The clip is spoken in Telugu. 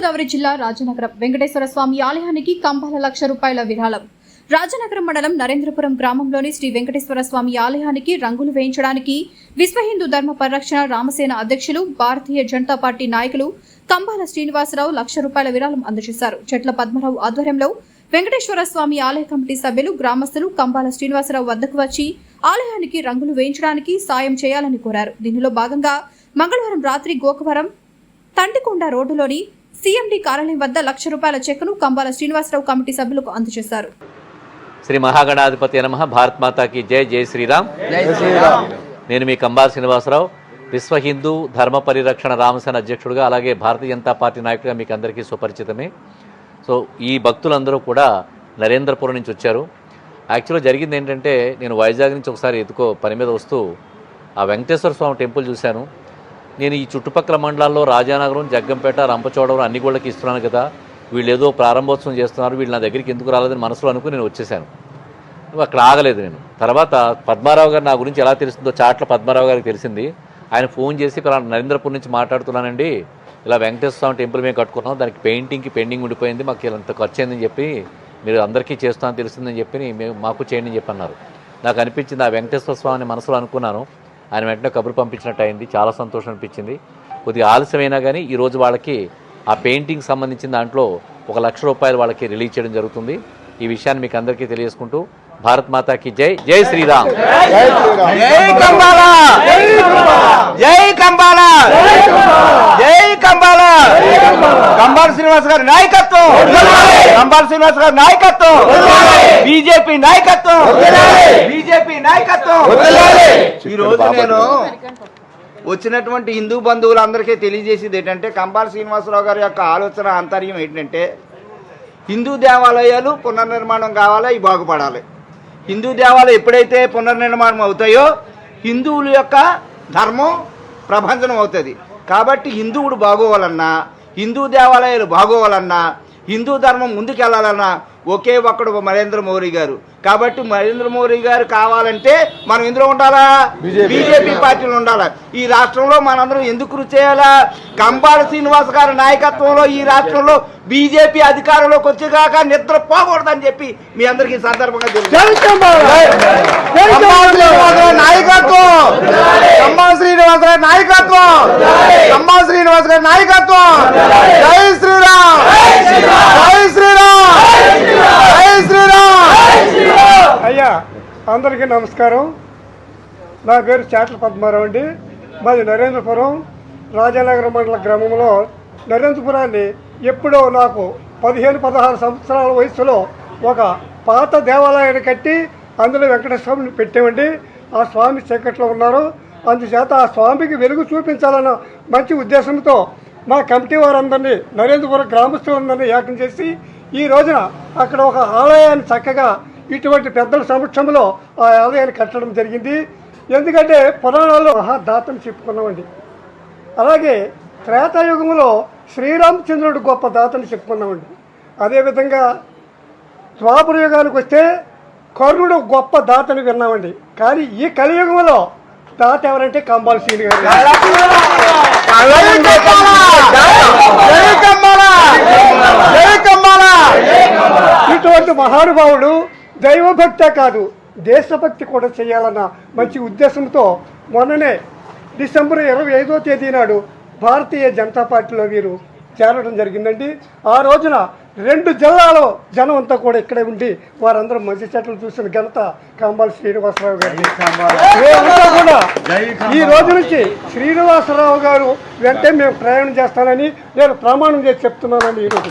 తూర్పుగోదావరి జిల్లా రాజనగరం వెంకటేశ్వర స్వామి ఆలయానికి కంబాల లక్ష రూపాయల విరాళం. రాజనగరం మండలం నరేంద్రపురం గ్రామంలోని శ్రీ వెంకటేశ్వర స్వామి ఆలయానికి రంగులు వేయించడానికి విశ్వ హిందూ ధర్మ పరిరక్షణ రామసేన అధ్యక్షులు భారతీయ జనతా పార్టీ నాయకులు కంబాల శ్రీనివాసరావు లక్ష రూపాయల విరాళం అందజేశారు. చెట్ల పద్మరావు ఆధ్వర్యంలో వెంకటేశ్వర స్వామి ఆలయ కమిటీ సభ్యులు గ్రామస్తులు కంబాల శ్రీనివాసరావు వద్దకు వచ్చి ఆలయానికి రంగులు వేయించడానికి సాయం చేయాలని కోరారు. దీనిలో భాగంగా మంగళవారం రాత్రి గోకవరం తంటికొండ రోడ్డులోని సీఎండీ కార్యాలయం వద్ద లక్ష రూపాయల చెక్కును కంబాల శ్రీనివాసరావు కమిటీ సభ్యులకు అందజేశారు. శ్రీ మహాగణాధిపతి నమ. భారత్ మాతాకి జై జై శ్రీరామ్. నేను మీ కంబాల శ్రీనివాసరావు విశ్వ హిందూ ధర్మ పరిరక్షణ రామసేన అధ్యక్షుడిగా అలాగే భారతీయ జనతా పార్టీ నాయకుడిగా మీకు అందరికీ సుపరిచితమే. సో ఈ భక్తులందరూ కూడా నరేంద్రపురం నుంచి వచ్చారు. యాక్చువల్గా జరిగింది ఏంటంటే నేను వైజాగ్ నుంచి ఒకసారి ఎత్తుకో పని మీద వస్తూ ఆ వెంకటేశ్వర స్వామి టెంపుల్ చూశాను. నేను ఈ చుట్టుపక్కల మండలాల్లో రాజానగరం జగ్గంపేట రంపచోడవరం అన్ని గోళ్ళకి ఇస్తున్నాను కదా. వీళ్ళు ఏదో ప్రారంభోత్సవం చేస్తున్నారు. వీళ్ళు నా దగ్గరికి ఎందుకు రాలేదని మనసులో అనుకుని నేను వచ్చేసాను అక్కడ ఆగలేదు నేను. తర్వాత పద్మారావు గారు నా గురించి ఎలా తెలుస్తుందో చాట్ల పద్మారావు గారికి తెలిసింది. ఆయన ఫోన్ చేసి నరేంద్రపూర్ నుంచి మాట్లాడుతున్నానండి. ఇలా వెంకటేశ్వర స్వామి టెంపుల్ మేము కట్టుకున్నాం దానికి పెయింటింగ్కి పెండింగ్ ఉండిపోయింది. మాకు ఇలా ఇంత ఖర్చు అయిందని చెప్పి మీరు అందరికీ చేస్తామని తెలిసిందని చెప్పి మేము మాకు చేయండి అని చెప్పి అన్నారు నాకు అనిపించింది ఆ వెంకటేశ్వర స్వామిని మనసులో అనుకున్నాను. ఆయన వెంటనే కబురు పంపించినట్టు అయింది. చాలా సంతోషం అనిపించింది. కొద్దిగా ఆలస్యమైనా కానీ ఈరోజు వాళ్ళకి ఆ పెయింటింగ్ సంబంధించిన దాంట్లో ఒక లక్ష రూపాయలు వాళ్ళకి రిలీజ్ చేయడం జరుగుతుంది. ఈ విషయాన్ని మీకు అందరికీ తెలియజేసుకుంటూ భారత్ మాతాకి జై జై శ్రీరామ్. జై కంబాల జై కంబాల జై కంబాల కంబాల శ్రీనివాస్ గారి నాయకత్వం. కంబాల శ్రీనివాస్ గారి నాయకత్వం. బీజేపీ నాయకత్వం. బీజేపీ నాయకత్వం. ఈ రోజు నేను వచ్చినటువంటి హిందూ బంధువులందరికీ తెలియజేసేది ఏంటంటే కంబాల శ్రీనివాసరావు గారి యొక్క ఆలోచన ఆంతర్యం ఏంటంటే హిందూ దేవాలయాలు పునర్నిర్మాణం కావాలా ఇవి బాగుపడాలి. హిందూ దేవాలయం ఎప్పుడైతే పునర్నిర్మాణం అవుతాయో హిందువుల యొక్క ధర్మం ప్రభంజనం అవుతుంది. కాబట్టి హిందువుడు బాగోవాలన్నా హిందూ దేవాలయాలు బాగోవాలన్నా హిందూ ధర్మం ముందుకెళ్ళాలన్నా ఒకే ఒక్కడు నరేంద్ర మోడీ గారు. కాబట్టి నరేంద్ర మోడీ గారు కావాలంటే మనం ఎందులో ఉండాలా? బీజేపీ. పార్టీలో ఉండాలా? ఈ రాష్ట్రంలో మనందరం ఎందుకు కృషి చేయాలా? కంబాల శ్రీనివాస్ గారి నాయకత్వంలో ఈ రాష్ట్రంలో బీజేపీ అధికారంలోకి వచ్చేగాక నిద్ర పోకూడదని చెప్పి మీ అందరికీ సందర్భంగా తెలుసు నాయకత్వం. కంబాల శ్రీనివాస్ గారి నాయకత్వం. కంబాల శ్రీనివాస్ గారి నాయకత్వం జై శ్రీరామ్ జై శ్రీరామ్ జై శ్రీరామ్ అయ్యా అందరికీ నమస్కారం. నా పేరు చాట్ల పద్మారావు అండి. మాది నరేంద్రపురం రాజానగర మండల గ్రామంలో నరేంద్రపురాన్ని ఎప్పుడో నాకు పదిహేను పదహారు సంవత్సరాల వయసులో ఒక పాత దేవాలయాన్ని కట్టి అందులో వెంకటేశ్వర స్వామిని పెట్టామండి. ఆ స్వామి చీకట్లో ఉన్నారు. అందుచేత ఆ స్వామికి వెలుగు చూపించాలన్న మంచి ఉద్దేశంతో మా కమిటీ వారందరినీ నరేంద్రపురం గ్రామస్తులందరినీ ఏకం చేసి ఈ రోజున అక్కడ ఒక ఆలయాన్ని చక్కగా ఇటువంటి పెద్దల సమక్షంలో ఆ ఆలయాన్ని కట్టడం జరిగింది. ఎందుకంటే పురాణాల్లో మహాదాతం చెప్పుకున్నామండి. అలాగే త్రేతాయుగంలో శ్రీరామచంద్రుడు గొప్ప దాతని చెప్పుకున్నామండి. అదేవిధంగా ద్వాపర యుగానికి వస్తే కర్ణుడు గొప్ప దాతని విన్నామండి. కానీ ఈ కలియుగంలో దాత ఎవరంటే కంబాల శ్రీని గారు. ఇటువంటి మహానుభావుడు దైవభక్తే కాదు దేశభక్తి కూడా చేయాలన్న మంచి ఉద్దేశంతో మొన్ననే డిసెంబర్ ఇరవై ఐదో తేదీ నాడు భారతీయ జనతా పార్టీలో వీరు చేరడం జరిగిందండి. ఆ రోజున రెండు జిల్లాలో జనం అంతా కూడా ఇక్కడే ఉండి వారందరూ మంచి చెట్లు చూసిన ఘనత కంబాల శ్రీనివాసరావు గారి. కూడా ఈ రోజు నుంచి శ్రీనివాసరావు గారు వెంటనే మేము ప్రయాణం చేస్తానని నేను ప్రమాణం చేసి చెప్తున్నానండి ఈరోజు.